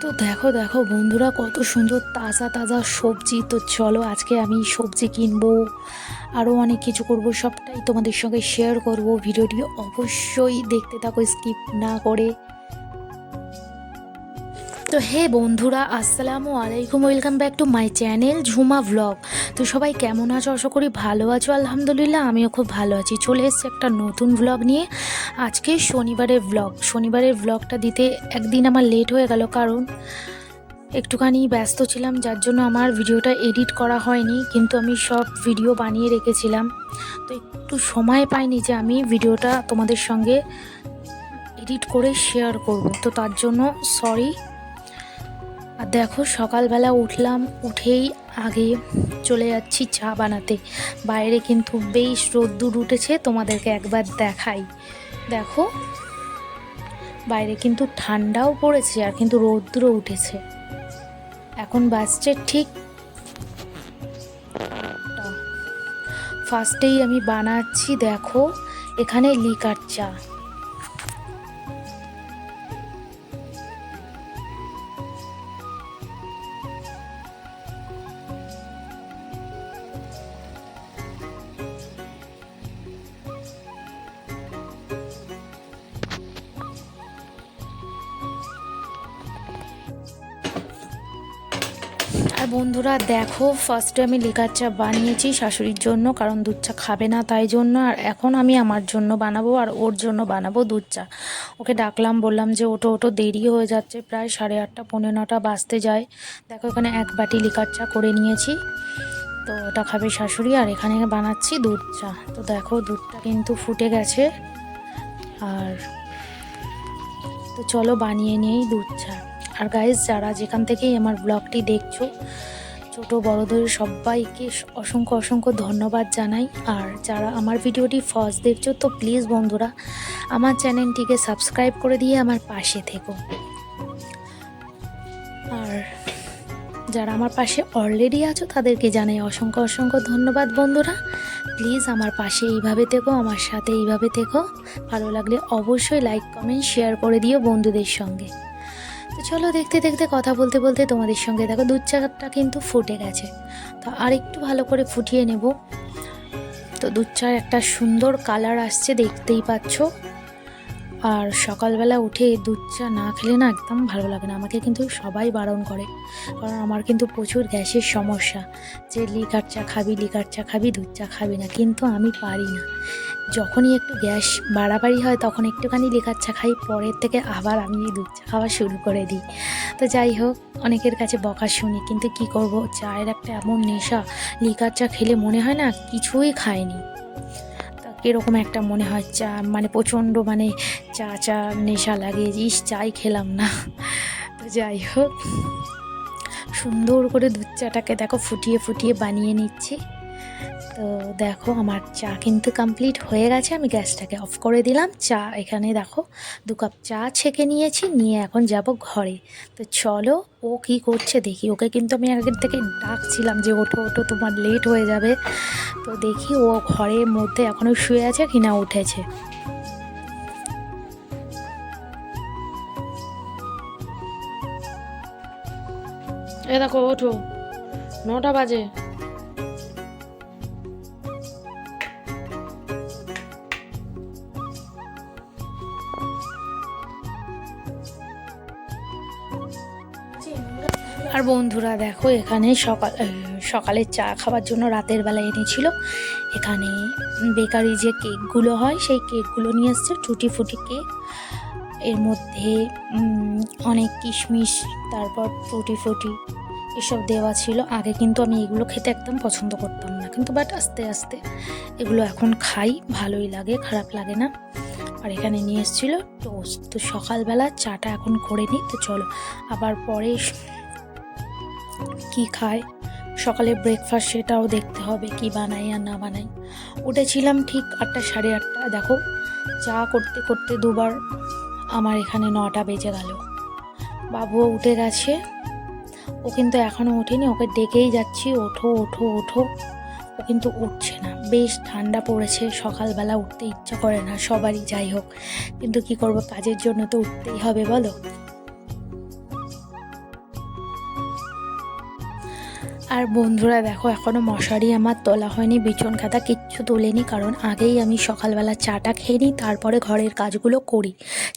তো দেখো দেখো বন্ধুরা, কত সুন্দর তাজা তাজা সবজি। তো চলো আজকে আমি সবজি কিনবো আরও অনেক কিছু করব, সবটাই তোমাদের সঙ্গে শেয়ার করব। ভিডিওটি অবশ্যই দেখতে থাকো স্কিপ না করে। তো হে বন্ধুরা, আসসালামু আলাইকুম, welcome back to my channel Jhuma vlog তো সবাই কেমন আছো? আশা করি ভালো আছো, আলহামদুলিল্লাহ, আমিও খুব ভালো আছি। চলে এসেছি একটা নতুন ভ্লগ নিয়ে। আজকে শনিবারের ভ্লগ শনিবারের ভ্লগটা দিতে একদিন আমার লেট হয়ে গেল, কারণ একটুখানি ব্যস্ত ছিলাম, যার জন্য আমার ভিডিওটা এডিট করা হয়নি, কিন্তু আমি সব ভিডিও বানিয়ে রেখেছিলাম। তো একটু সময় পাইনি যে আমি ভিডিওটা তোমাদের সঙ্গে এডিট করে শেয়ার করব। তো তার জন্য সরি আর দেখো, সকালবেলা উঠলাম, উঠেই আগে চলে যাচ্ছি চা বানাতে। বাইরে কিন্তু বেশ রোদ্দুর উঠেছে, তোমাদেরকে একবার দেখাই। দেখো, বাইরে কিন্তু ঠান্ডাও পড়েছে আর কিন্তু রোদ্দুরও উঠেছে। এখন বাসছে ঠিক ফার্স্টেই আমি বানাচ্ছি, দেখো, এখানে লিকার চা। বন্ধুরা, দেখো ফার্স্টে আমি লিকার চা বানিয়েছি শাশুড়ির জন্য, কারণ দুধ চা খাবে না তাই জন্য, আর এখন আমি আমার জন্য বানাবো আর ওর জন্য বানাবো দুধ চা। ওকে ডাকলাম, বললাম যে ওটো ওটো দেরি হয়ে যাচ্ছে, প্রায় সাড়ে আটটা পনেরো নটা বাজতে যায়। দেখো, এখানে এক বাটি লিকার চা করে নিয়েছি। তো ওটা খাবে শাশুড়ি, আর এখানে বানাচ্ছি দুধ চা। তো দেখো, দুধটা কিন্তু ফুটে গেছে। আর তো চলো, বানিয়ে নিয়েই দুধ চা। আর গাইজ যারা যেখান থেকেই আমার ব্লগটি দেখছ ছোট বড়দের সবাইকে অসংখ্য অসংখ্য ধন্যবাদ জানাই। আর যারা আমার ভিডিওটি ফার্স্ট দেখছ, তো প্লিজ বন্ধুরা, আমার চ্যানেলটিকে সাবস্ক্রাইব করে দিয়ে আমার পাশে থেকো। আর যারা আমার পাশে অলরেডি আছো, তাদেরকে জানাই অসংখ্য অসংখ্য ধন্যবাদ বন্ধুরা। প্লিজ আমার পাশে এইভাবে থেকো, আমার সাথে এইভাবে থেকো। ভালো লাগলে অবশ্যই লাইক কমেন্ট শেয়ার করে দিও বন্ধুদের সঙ্গে। তো চলো দেখতে দেখতে কথা বলতে বলতে তোমাদের সঙ্গে দেখো দুধ চাটা কিন্তু ফুটে গেছে। তো আর একটু ভালো করে ফুটিয়ে নেব। তো দুধ চার একটা সুন্দর কালার আসছে, দেখতেই পাচ্ছ। আর সকালবেলা উঠে দুধ চা না খেলে না একদম ভালো লাগে না। আমাকে কিন্তু সবাই বারণ করে। কারণ আমার কিন্তু প্রচুর গ্যাসের সমস্যা। যে লিকার চা খাবি, লিকার চা খাবি, দুধ চা খাবি না। কিন্তু আমি পারি না। যখনই একটু গ্যাস বাড়াবাড়ি হয় তখন একটুখানি লিকার চা খাই, পরের থেকে আবার আমি এই দুধ চা খাওয়া শুরু করে দিই। তো যাই হোক, অনেকের কাছে বকা শুনি, কিন্তু কি করব? চায়ের একটা এমন নেশা, লিকার চা খেলে মনে হয় না কিছুই খায়নি। তা কীরকম একটা মনে হয় চা মানে প্রচণ্ড মানে চা চা নেশা লাগে, ইস চাই খেলাম না। তো যাই হোক, সুন্দর করে দুধ চাটাকে দেখো ফুটিয়ে ফুটিয়ে বানিয়ে নিচ্ছি। তো দেখো, আমার চা কিন্তু কমপ্লিট হয়ে গেছে। আমি গ্যাসটাকে অফ করে দিলাম। চা এখানে দেখো, দু কাপ চা ছেঁকে নিয়েছি। নিয়ে এখন যাব ঘরে। তো চলো, ও কি করছে দেখি। ওকে কিন্তু আমি আগের থেকে ডাকছিলাম যে, ওঠো ওঠো, তোমার লেট হয়ে যাবে। তো দেখি ও ঘরের মধ্যে এখনও শুয়ে আছে কিনা উঠেছে। এ দেখো, ওঠো। নটা বাজে। আর বন্ধুরা দেখো, এখানে সকাল সকালের চা খাওয়ার জন্য রাতের বেলা এনেছিল। এখানে বেকারি যে কেকগুলো হয়, সেই কেকগুলো নিয়ে এসছে, টুটি ফুটি কেক। এর মধ্যে অনেক কিশমিশ, তারপর টুটি ফুটি, এসব দেওয়া ছিল। আগে কিন্তু আমি এগুলো খেতে একদম পছন্দ করতাম না। কিন্তু বাট আস্তে আস্তে এগুলো এখন খাই, ভালোই লাগে, খারাপ লাগে না। আর এখানে নিয়ে এসেছিল টোস্ট তো সকালবেলা চাটা এখন করে নিই, তো চলো। আবার পরে কি খায় সকালে ব্রেকফাস্ট সেটাও দেখতে হবে, কি বানাই আর না বানাই। উঠেছিলাম ঠিক আটটা, সাড়ে আটটা। দেখো, চা করতে করতে দুবার আমার এখানে নটা বেজে গেল। বাবুও উঠে গেছে। ও কিন্তু এখনও ওঠেনি, ওকে ডেকেই যাচ্ছি। ওঠো ওঠো ওঠো। ও কিন্তু উঠছে না। বেশ ঠান্ডা পড়েছে, সকালবেলা উঠতে ইচ্ছা করে না, সবারই যাই হোক। কিন্তু কি করব, কাজের জন্য তো উঠতেই হবে, বলো? আর বন্ধুরা দেখো এখনও মশারি আমার তোলা হয়নি, বিছন খাতা কিচ্ছু তোলেনি, কারণ আগেই আমি সকালবেলা চাটা খেয়ে নিই, তারপরে ঘরের কাজগুলো করি।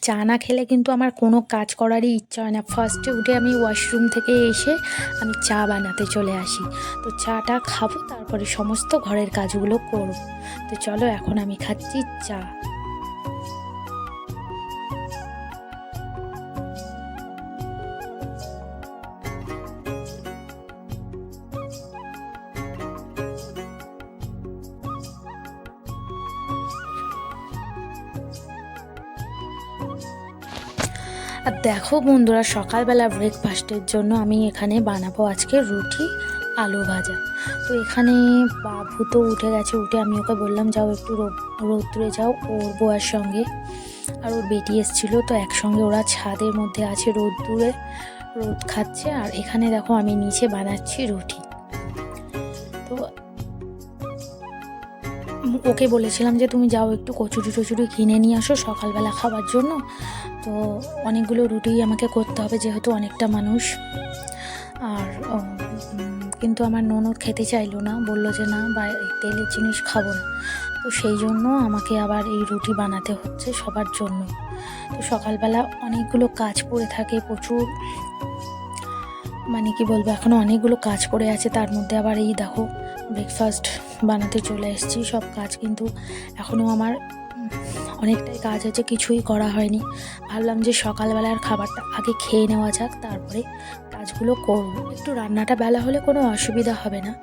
চা না খেলে কিন্তু আমার কোনো কাজ করারই ইচ্ছা হয় না। ফার্স্টে উঠে আমি ওয়াশরুম থেকে এসে আমি চা বানাতে চলে আসি। তো চাটা খাব, তারপরে সমস্ত ঘরের কাজগুলো করব। তো চলো, এখন আমি খাচ্ছি চা। দেখো বন্ধুরা, সকালবেলা ব্রেকফাস্টের জন্য আমি এখানে বানাবো আজকে রুটি আলু ভাজা। তো এখানে বাবু তো উঠে গেছে, উঠে আমি ওকে বললাম, যাও একটু রৌদ্রে যাও, ওর বউয়ার সঙ্গে। আর ওর বেটি এসেছিল, তো একসঙ্গে ওরা ছাদের মধ্যে আছে রোদ্দুরে রোদ খাচ্ছে। আর এখানে দেখো আমি নিচে বানাচ্ছি রুটি। ওকে বলেছিলাম যে তুমি যাও একটু কচুরি টচুরি কিনে নিয়ে আসো সকালবেলা খাবার জন্য। তো অনেকগুলো রুটি আমাকে করতে হবে যেহেতু অনেকটা মানুষ। আর কিন্তু আমার ননদ খেতে চাইলো না, বলল যে না, বা তেলের জিনিস খাব না। তো সেই জন্য আমাকে আবার এই রুটি বানাতে হচ্ছে সবার জন্য। তো সকালবেলা অনেকগুলো কাজ পড়ে থাকে প্রচুর। মানে কি বলব এখনও অনেকগুলো কাজ পড়ে আছে, তার মধ্যে আবার এই দেখো ব্রেকফাস্ট বানাতে চলে এসেছি। সব কাজ কিন্তু এখনও আমার অনেকটাই কাজ আছে, কিছুই করা হয়নি। ভাবলাম যে সকালবেলার খাবারটা আগে খেয়ে নেওয়া যাক, তারপরে কাজগুলো করব। একটু রান্নাটা বেলা হলে কোনো অসুবিধা হবে না।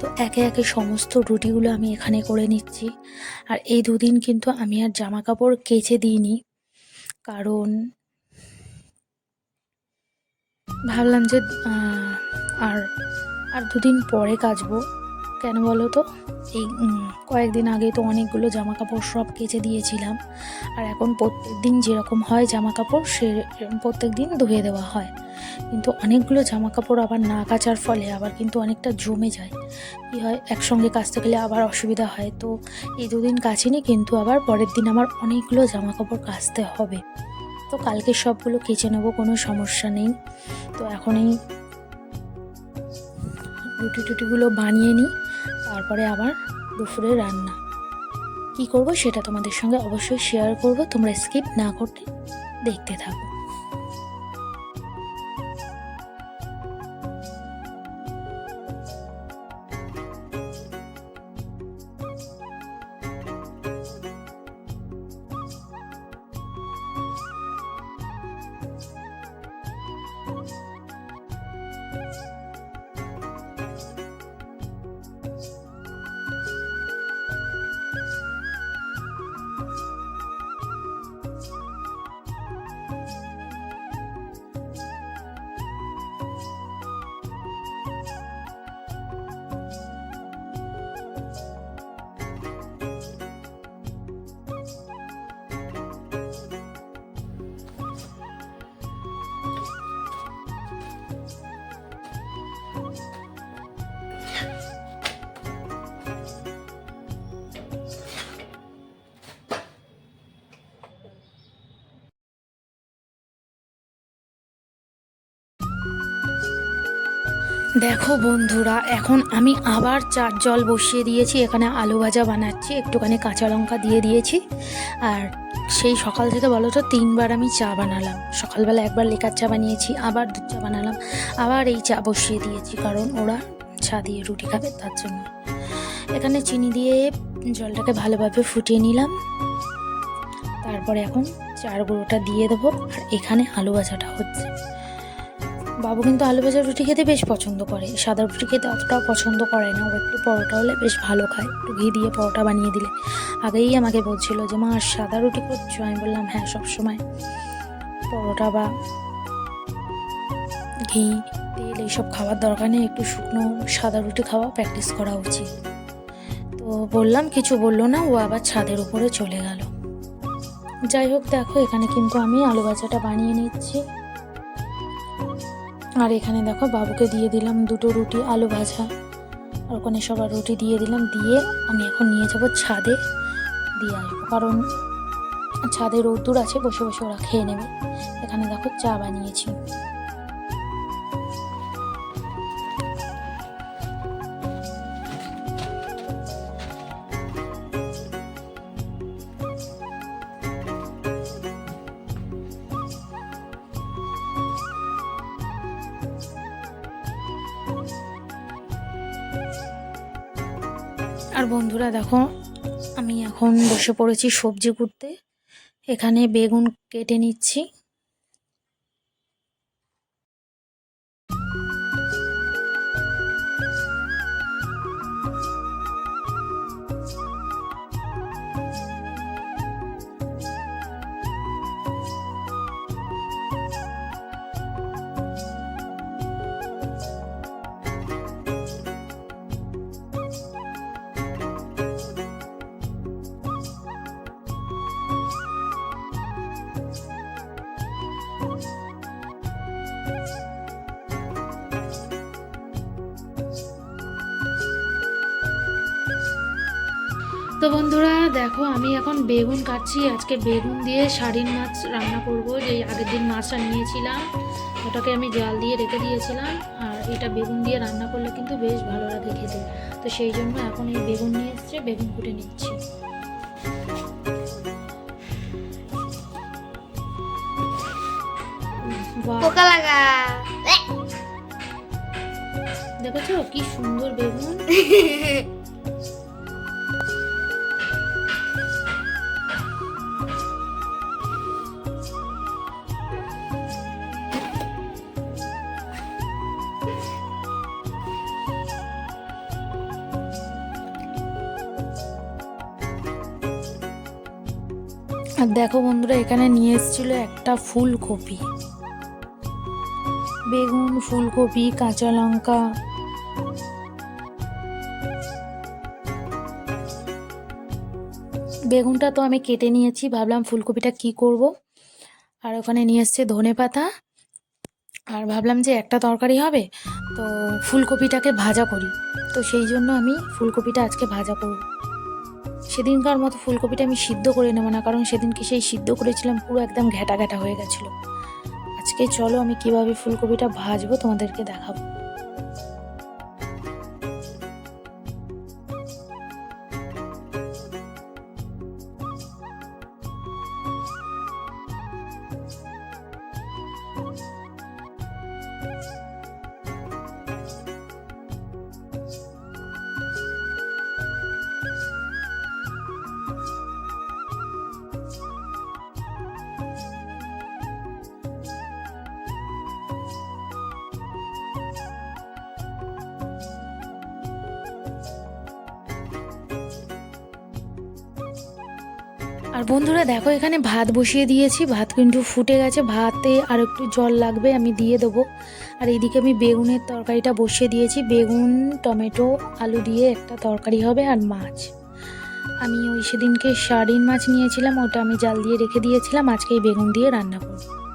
তো একে একে সমস্ত রুটিগুলো আমি এখানে করে নিচ্ছি। আর এই দুদিন কিন্তু আমি আর জামা কাপড় কেচে দিইনি। কারণ ভাবলাম যে আর আর দুদিন পরে কাচবো। কেন বলো তো? এই কয়েকদিন আগে তো অনেকগুলো জামা কাপড় সব কেচে দিয়েছিলাম। আর এখন প্রত্যেক দিন যেরকম হয় জামা কাপড় সে প্রত্যেক দিন ধুয়ে দেওয়া হয়। কিন্তু অনেকগুলো জামা কাপড় আবার না কাচার ফলে আবার কিন্তু অনেকটা জমে যায়। কী হয়, একসঙ্গে কাচতে গেলে আবার অসুবিধা হয়। তো এই দুদিন কাচিনি, কিন্তু আবার পরের দিন আমার অনেকগুলো জামা কাপড় কাচতে হবে। তো কালকে সবগুলো কেচে নেব, কোনো সমস্যা নেই। তো এখন এই রুটি টুটিগুলো বানিয়ে নিই। তারপরে আবার দুপুরে রান্না। কি করব সেটা তোমাদের সঙ্গে অবশ্যই শেয়ার করব, তোমরা স্কিপ না করতে দেখতে থাকো। দেখো বন্ধুরা, এখন আমি আবার চার জল বসিয়ে দিয়েছি, এখানে আলু ভাজা বানাচ্ছি, একটুখানি কাঁচা লঙ্কা দিয়ে দিয়েছি, আর সেই সকাল থেকে বলো তো তিনবার আমি চা বানালাম। সকালবেলা একবার লেকার চা বানিয়েছি, আবার দুধ চা বানালাম, আবার এই চা বসিয়ে দিয়েছি, কারণ ওরা চা দিয়ে রুটি খাবে, তার জন্য। এখানে চিনি দিয়ে জলটাকে ভালোভাবে ফুটিয়ে নিলাম। তারপরে এখন চার গুঁড়োটা দিয়ে দেবো, আর এখানে আলু ভাজাটা হচ্ছে। বাবু কিন্তু আলু ভাজা রুটি খেতে বেশ পছন্দ করে। সাদা রুটি খেতে অতটাও পছন্দ করে না। ও একটু পরোটা হলে বেশ ভালো খায়। একটু ঘি দিয়ে পরোটা বানিয়ে দিলে। আগেই আমাকে বলছিল যে, মা, সাদা রুটি করছ? আমি বললাম হ্যাঁ সবসময় পরোটা বা ঘি তেল এইসব খাওয়ার দরকার নেই। একটু শুকনো সাদা রুটি খাওয়া প্র্যাকটিস করা উচিত। তো বললাম, কিছু বলল না। ও আবার ছাদের উপরে চলে গেল। যাই হোক, দেখো, এখানে কিন্তু আমি আলু ভাজাটা বানিয়ে নিচ্ছি। আর এখানে দেখো বাবুকে দিয়ে দিলাম দুটো রুটি, আলু ভাজা। আর ওখানে সবার রুটি দিয়ে দিলাম, দিয়ে আমি এখন নিয়ে যাব ছাদে। দিয়ে আসব। কারণ ছাদে রোদ্দুর আছে, বসে বসে ওরা খেয়ে নেবে। এখানে দেখো চা বানিয়েছি। বন্ধুরা দেখো আমি এখন বসে পড়েছি সবজি কুটতে। এখানে বেগুন কেটে নিচ্ছি। তো বন্ধুরা দেখো আমি এখন বেগুন কাটছি। আজকে বেগুন দিয়ে শাড়ির মাছ রান্না করব। যে আগের দিন মাছটা নিয়েছিলাম ওটাকে আমি জাল দিয়ে রেখে দিয়েছিলাম। আর এটা বেগুন দিয়ে রান্না করলে কিন্তু বেশ ভালো লাগে খেতে। তো সেই জন্য এখন এই বেগুন নিয়ে এসছে বেগুন কুটে নিচ্ছি। বাহ। পোকা লাগা। দেখেছ কি সুন্দর বেগুন? দেখো বন্ধুরা, এখানে নিয়ে এসেছিল একটা ফুলকপি। বেগুন, ফুলকপি, কাঁচা লঙ্কা। বেগুনটা তো আমি কেটে নিয়েছি, ভাবলাম ফুলকপিটা কি করব? আর ওখানে নিয়ে এসছে ধনে পাতা। আর ভাবলাম যে একটা তরকারি হবে, তো ফুলকপিটাকে ভাজা করি। তো সেই জন্য আমি ফুলকপিটা আজকে ভাজা করব। সেদিনকার মতো ফুলকপিটা আমি সিদ্ধ করে নেব না, কারণ সেদিনকে সেই সিদ্ধ করেছিলাম, পুরো একদম ঘ্যাটা ঘ্যাটা হয়ে গেছিল। আজকে চলো আমি কীভাবে ফুলকপিটা ভাজবো তোমাদেরকে দেখাবো। দেখো, এখানে ভাত বসিয়ে দিয়েছি, ভাত কিন্তু ফুটে গেছে, ভাতে আর একটু জল লাগবে, আমি দিয়ে দেবো। আর এইদিকে আমি বেগুনের তরকারিটা বসিয়ে দিয়েছি, বেগুন, টমেটো, আলু দিয়ে একটা তরকারি হবে আর মাছ। আমি ওই সেদিনকে সারিন মাছ নিয়েছিলাম, ওটা আমি জাল দিয়ে রেখে দিয়েছিলাম, আজকে এই বেগুন দিয়ে রান্না করব।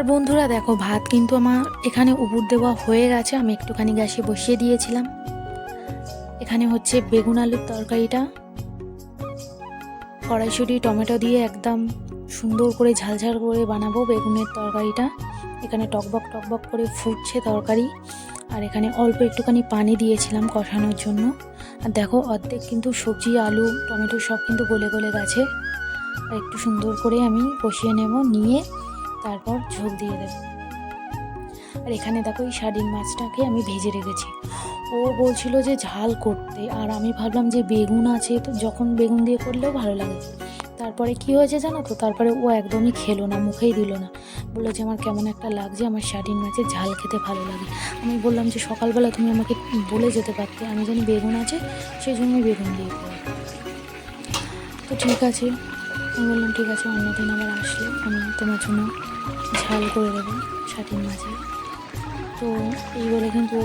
আর বন্ধুরা দেখো, ভাত কিন্তু আমার এখানে উপর দেওয়া হয়ে গেছে। আমি একটুখানি গ্যাসে বসিয়ে দিয়েছিলাম। এখানে হচ্ছে বেগুন আলুর তরকারিটা, কড়াইশুটি, টমেটো দিয়ে একদম সুন্দর করে ঝালঝাল করে বানাবো বেগুনের তরকারিটা। এখানে টকবক টকবক করে ফুটছে তরকারি। আর এখানে অল্প একটুখানি পানি দিয়েছিলাম কষানোর জন্য। আর দেখো, অর্ধেক কিন্তু সবজি, আলু, টমেটো সব কিন্তু গলে গলে গেছে। আর একটু সুন্দর করে আমি কষিয়ে নেব, নিয়ে তারপর ঝোল দিয়ে দেব। আর এখানে দেখো এই সার্ডিন মাছটাকে আমি ভেজে রেখেছি। ও বলছিল যে ঝাল করতে, আর আমি ভাবলাম যে বেগুন আছে, তো যখন বেগুন দিয়ে করলেও ভালো লাগে। তারপরে কি হয়েছে জানো তো? তারপরে ও একদমই খেলো না, মুখেই দিল না। বলল যে আমার কেমন একটা লাগছে, আমার সার্ডিন মাছের ঝাল খেতে ভালো লাগে। আমি বললাম যে সকালবেলা তুমি আমাকে বলে যেতে পারতে, আমি জানি বেগুন আছে সেই জন্য বেগুন দিয়ে করো তো ঠিক আছে। আমি বললাম, ঠিক আছে, অন্যদিন আবার আসলে আমি তোমার জন্য ঝাল করে দেবো সাটিন মাছে তো এই বলে কিন্তু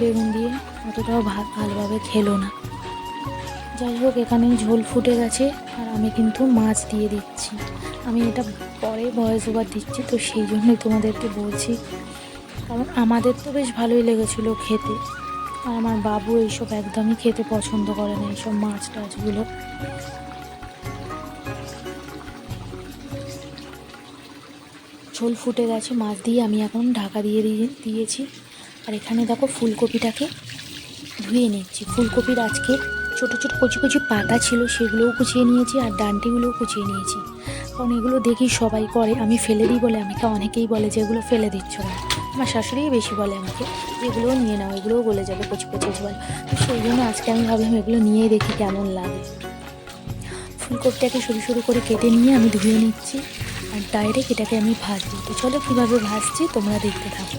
বেগুন দিয়ে অতটাও ভাত ভালোভাবে খেলো না। যাই হোক এখানে ঝোল ফুটে গেছে আর আমি কিন্তু মাছ দিয়ে দিচ্ছি। আমি এটা পরে ভয়েস ওভার দিচ্ছি, তো সেই জন্যই তোমাদেরকে বলছি। কারণ আমাদের তো বেশ ভালোই লেগেছিলো খেতে। আর আমার বাবু এইসব একদমই খেতে পছন্দ করে না, এইসব মাছ টাছগুলো ঝোল ফুটে গেছে, মাছ দিয়ে আমি এখন ঢাকা দিয়ে দিয়ে দিয়েছি। আর এখানে দেখো ফুলকপিটাকে ধুয়ে নিচ্ছি। ফুলকপির আজকে ছোটো ছোটো কচি কচি পাতা ছিল, সেগুলোও কুচিয়ে নিয়েছি আর ডান্টিগুলোও কুচিয়ে নিয়েছি। কারণ এগুলো দেখি সবাই করে, আমি ফেলে দিই বলে আমাকে অনেকেই বলে যে এগুলো ফেলে দিচ্ছ না। আমার শাশুড়িই বেশি বলে আমাকে, এগুলোও নিয়ে নাও, এগুলোও গলে যাবে কচি কচি বলে তো সেই জন্য আজকে আমি ভাবলাম এগুলো নিয়েই দেখি কেমন লাগে। ফুলকপিটাকে সরু সরু করে কেটে নিয়ে আমি ধুয়ে নিচ্ছি। আর ডাইরেক্ট এটাকে আমি ভাজবো। তো চলো কীভাবে ভাজছি তোমরা দেখতে থাকো।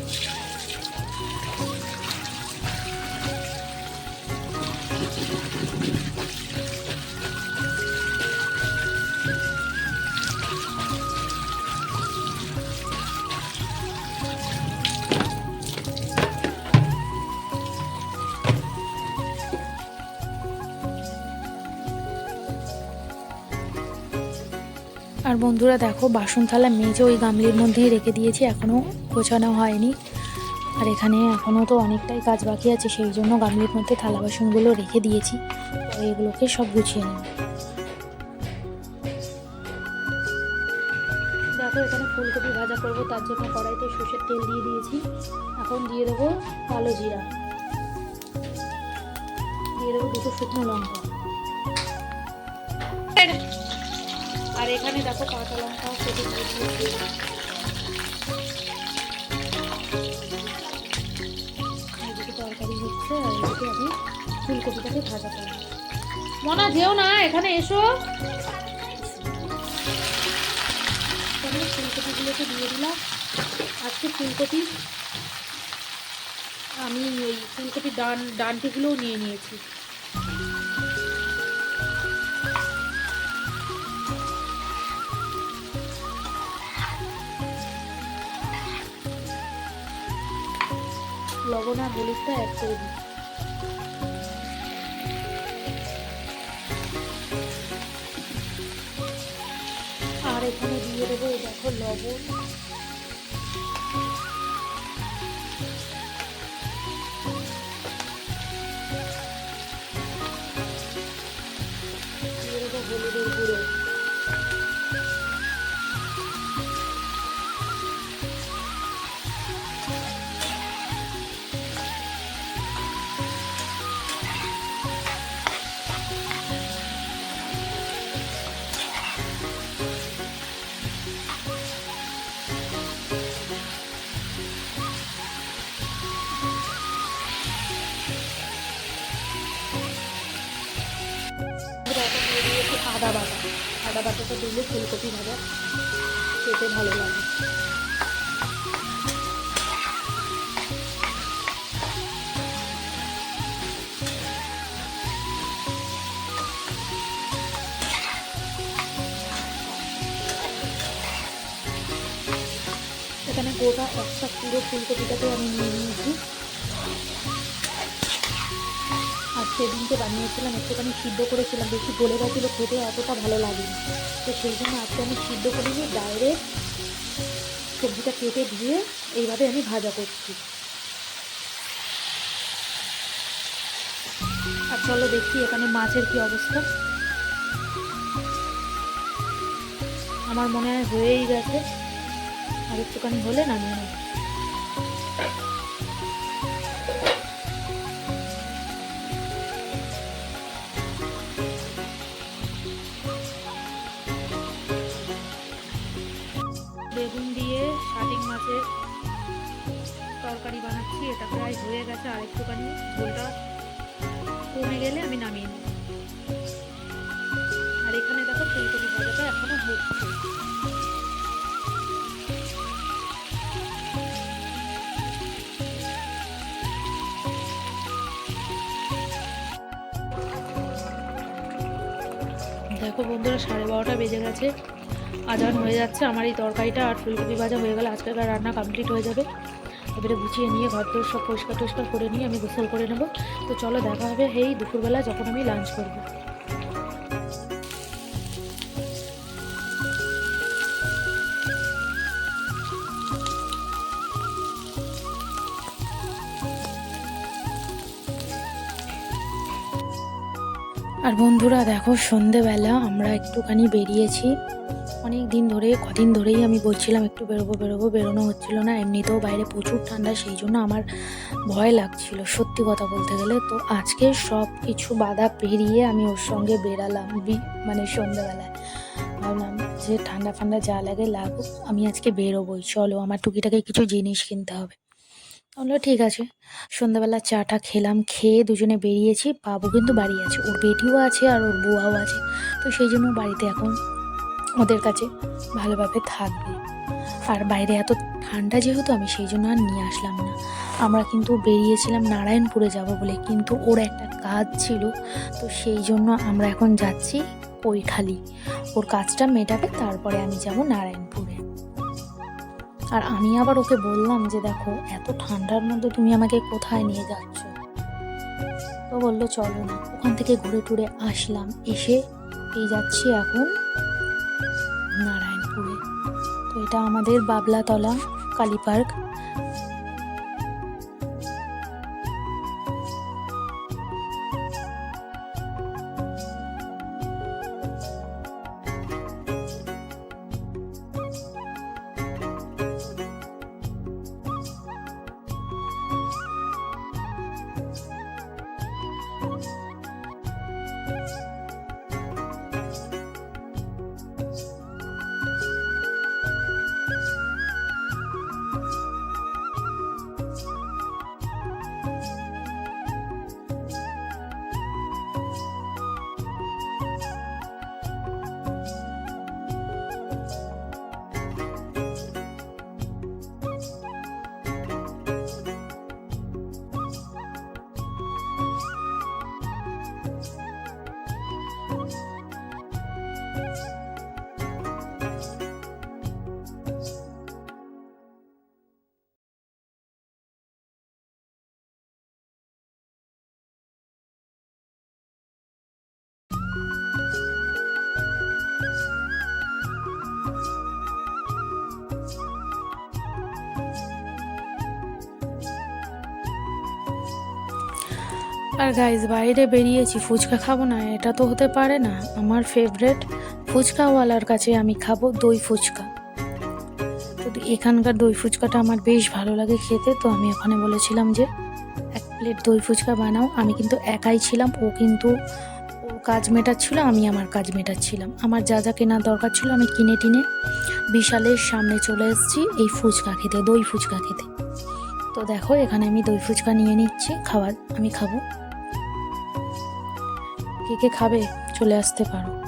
বন্ধুরা, দেখো বাসন থালা মেজে ওই গামলির মধ্যেই রেখে দিয়েছি এখনও গোছানো হয়নি। আর এখানে এখনও তো অনেকটাই কাজ বাকি আছে, সেই জন্য গামলির মধ্যে থালা বাসনগুলো রেখে দিয়েছি। এগুলোকে সব গুছিয়ে নেব। দেখো, এখানে ফুলকপি ভাজা করব, তার জন্য কড়াইতে সর্ষের তেল দিয়ে দিয়েছি। এখন দিয়ে দেবো কালো জিরা। দিয়ে দেবো দুটো শুকনো লঙ্কা। আর এখানে দেখো কাঁচা লঙ্কাও কেটে দিয়েছি। তরকারি হচ্ছে, আর এদিকে আমি ফুলকপিটাকে ভাজা করব। মনা, যেও না, এখানে এসো। ফুলকপিগুলোকে দিয়ে দিলাম। আজকে ফুলকপি, আমি ওই ফুলকপির ডান, ডানটিগুলোও নিয়ে নিয়েছি। লবণ আর হলুদটা অ্যাড করে দিই। আর এখানে দিয়ে দেবো দেখো লবণ। আদা বাটা। আদা বাটাটা দিলে ফুলকপি ভাজা খেতে ভালো লাগে। এখানে গোটা একটা পুরো ফুলকপিটাকে আমি নিয়ে নিয়েছি। সেদিনকে বানিয়েছিলাম, একটুখানি সিদ্ধ করেছিলাম, বেশি গলে গেছিল, খেতে অতটা ভালো লাগেনি। তো সেই জন্য আজকে আমি সিদ্ধ করিনি ডাইরেক্ট সবজিটা কেটে দিয়ে এইভাবে আমি ভাজা করছি। আর চলো দেখি এখানে মাছের কি অবস্থা। আমার মনে হয় হয়েই গেছে। আর একটুখানি হলে নামিয়ে নেব। তরকারি বানাচ্ছি, এটা প্রায় হয়ে গেছে আর একটুখানি ঝোলটা কমে গেলে আমি নামিয়ে নেব। আর এখানে দেখো ফুলকপি ভাজাটা এখনও হচ্ছে। দেখো বন্ধুরা, সাড়ে বারোটা বেজে গেছে, আজান হয়ে যাচ্ছে। আমার এই তরকারিটা আর ফুলকপি ভাজা হয়ে গেলে আজকের রান্না কমপ্লিট হয়ে যাবে। এবারে গুছিয়ে নিয়ে ঘর দোর সব পরিষ্কার টরিষ্কার করে নিয়ে আমি গোসল করে নেব। তো চলো দেখা হবে এই দুপুরবেলা যখন আমি লাঞ্চ করব। আর বন্ধুরা দেখো সন্ধেবেলা আমরা একটুখানি বেরিয়েছি। অনেক দিন ধরে, কদিন ধরেই আমি বলছিলাম, একটু বেরোবো বেরোবো, বেরোনো হচ্ছিল না। এমনিতেও বাইরে প্রচুর ঠান্ডা, সেই জন্য আমার ভয় লাগছিল, সত্যি কথা বলতে গেলে। তো আজকে সব কিছু বাধা পেরিয়ে আমি ওর সঙ্গে বেরালাম মানে সন্ধেবেলায় ভাবলাম যে ঠান্ডা ফান্ডা যা লাগে লাগুক, আমি আজকে বেরোবোই। চলো, আমার টুকিটাকে কিছু জিনিস কিনতে হবে। বলল, ঠিক আছে। সন্ধ্যাবেলা চাটা খেলাম, খেয়ে দুজনে বেরিয়েছি। বাবু কিন্তু বাড়ি আছে, ওর বেটিও আছে আর ওর বুয়াও আছে। তো সেই জন্য বাড়িতে এখন ওদের কাছে ভালোভাবে থাকবে। আর বাইরে এত ঠান্ডা যেহেতু, আমি সেই জন্য আর নিয়ে আসলাম না। আমরা কিন্তু বেরিয়েছিলাম নারায়ণপুরে যাব বলে, কিন্তু ওর একটা কাজ ছিল, তো সেই জন্য আমরা এখন যাচ্ছি কৈখালি। ওর কাজটা মেটাবে, তারপরে আমি যাব নারায়ণপুরে। আর আমি আবার ওকে বললাম যে, দেখো, এত ঠান্ডার মধ্যে তুমি আমাকে কোথায় নিয়ে যাচ্ছ? তো বলল, চলো না। ওখান থেকে ঘুরে টুরে আসলাম, এসে এই যাচ্ছি এখন নারায়ণপুরে। তো এটা আমাদের বাবলাতলা কালী পার্ক আর গাইজ বাইরে বেরিয়েছি, ফুচকা খাব না, এটা তো হতে পারে না। আমার ফেভারেট ফুচকাওয়ালার কাছে আমি খাব দই ফুচকা। তো এখানকার দই ফুচকাটা আমার বেশ ভালো লাগে খেতে, তো আমি ওখানে বলেছিলাম যে, এক প্লেট দই ফুচকা বানাও। আমি কিন্তু একাই ছিলাম, ও কিন্তু ওর কাজ মেটাচ্ছিল, আমি আমার কাজ মেটাচ্ছিলাম। আমার যা যা কেনার দরকার ছিল, আমি কিনে টিনে বিশালের সামনে চলে এসেছি, এই ফুচকা খেতে, দই ফুচকা খেতে। তো দেখো, এখানে আমি দই ফুচকা নিয়ে নিচ্ছি খাবার আমি খাব। কে কে খাবে চলে আসতে পারো।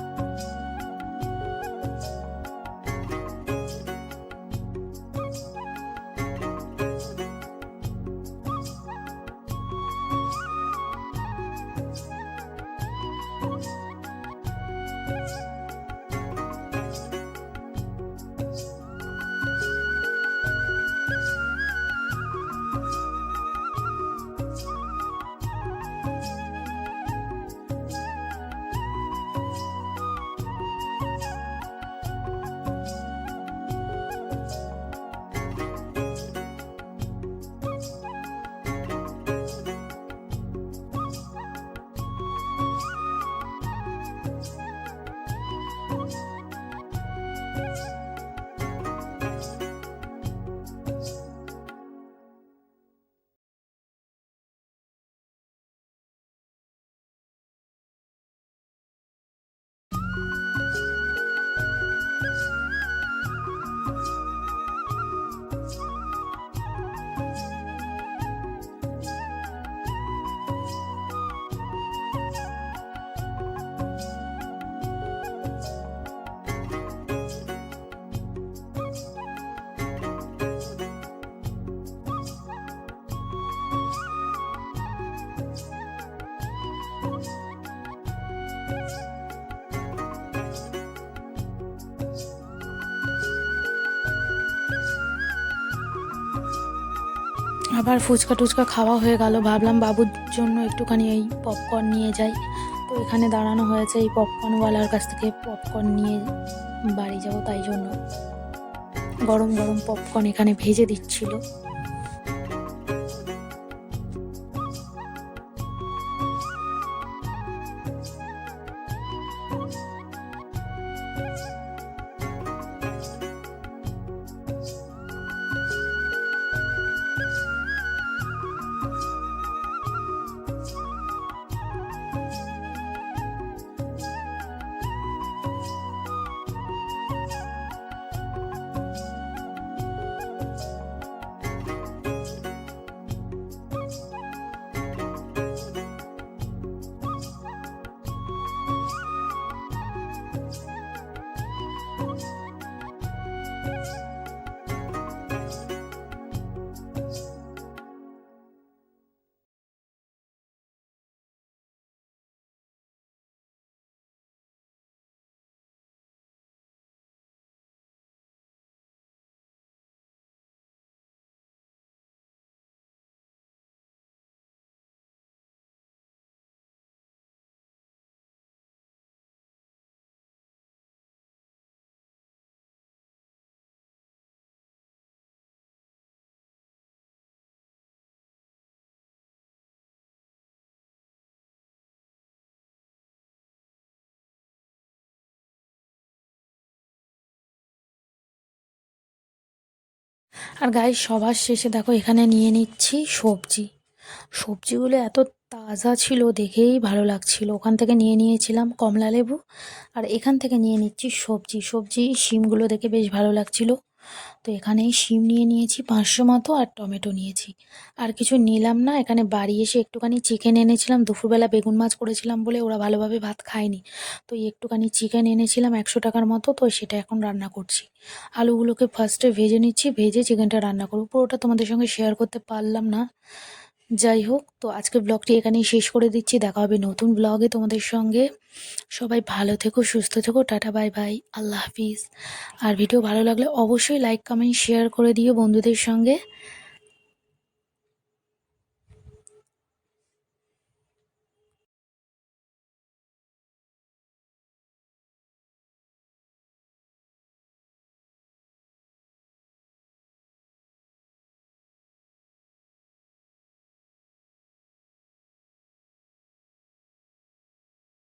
আবার ফুচকা টুচকা খাওয়া হয়ে গেল। ভাবলাম বাবুর জন্য একটুখানি এই পপকর্ন নিয়ে যাই। তো এখানে দাঁড়ানো হয়েছে এই পপকর্নওয়ালার কাছ থেকে পপকর্ন নিয়ে বাড়ি যাব তাই জন্য। গরম গরম পপকর্ন এখানে ভেজে দিচ্ছিল। আর গায়ে সবার শেষে দেখো এখানে নিয়ে নিচ্ছি সবজি। সবজিগুলো এত তাজা ছিল, দেখেই ভালো লাগছিল। ওখান থেকে নিয়ে নিয়েছিলাম কমলা লেবু, আর এখান থেকে নিয়ে নিচ্ছি সবজি। সবজি, শিমগুলো দেখে বেশ ভালো লাগছিল। তো এখানে শিম নিয়ে নিয়েছি, পাঁচশো মতো আর টমেটো নিয়েছি। আর কিছু নিলাম না, এখানে বাড়ি এসে একটুখানি চিকেন এনেছিলাম। দুপুরবেলা বেগুন মাছ করেছিলাম বলে ওরা ভালোভাবে ভাত খায়নি। তো একটুখানি চিকেন এনেছিলাম একশো টাকার মতো, তো সেটা এখন রান্না করছি। আলুগুলোকে ফার্স্টে ভেজে নিচ্ছি, ভেজে চিকেনটা রান্না করব। পুরোটা তোমাদের সঙ্গে শেয়ার করতে পারলাম না। যাই হোক, তো আজকে ব্লগটি এখানেই শেষ করে দিচ্ছি। দেখা হবে নতুন ব্লগে তোমাদের সঙ্গে। সবাই ভালো থেকো, সুস্থ থেকো, টাটা বাই বাই আল্লাহ হাফিজ। আর ভিডিও ভালো লাগলে অবশ্যই লাইক কমেন্ট শেয়ার করে দিও বন্ধুদের সঙ্গে।